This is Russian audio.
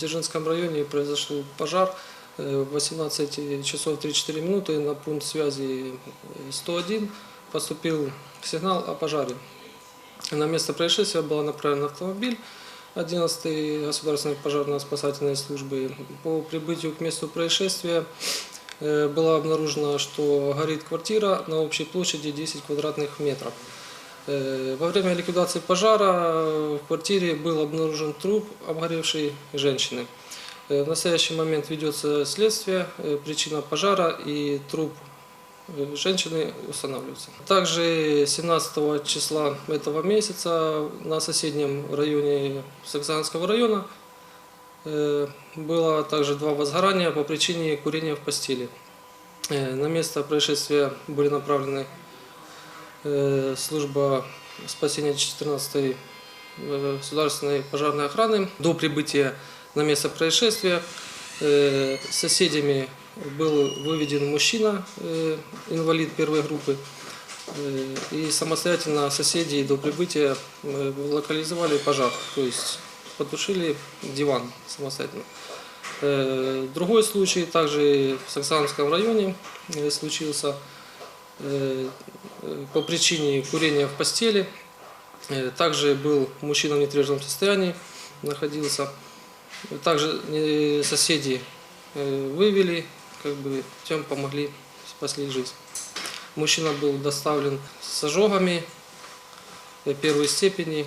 Дзержинском районе произошел пожар. Э, В 18 часов 3-4 минуты на пункт связи э, 101 поступил сигнал о пожаре. На место происшествия был направлен автомобиль 11 государственной пожарно-спасательной службы. По прибытию к месту происшествия э, было обнаружено, что горит квартира на общей площади 10 квадратных метров. Э, Во время ликвидации пожара в квартире был обнаружен труп обгоревшей женщины. Э, В настоящий момент ведется следствие, э, причина пожара и труп женщины устанавливается. Также 17 числа этого месяца на соседнем районе Саксанского района было также два возгорания по причине курения в постели. На место происшествия были направлены служба спасения 14 государственной пожарной охраны. До прибытия на место происшествия э, соседями был выведен мужчина, э, инвалид первой группы, Э, и самостоятельно соседи до прибытия э, локализовали пожар, то есть потушили диван самостоятельно. Э, Другой случай также в Саксанском районе э, случился э, э, по причине курения в постели. Э, Также был мужчина в нетрезвом состоянии, находился. Также э, соседи э, вывели, как бы тем помогли, спасли жизнь. Мужчина был доставлен с ожогами э, первой степени,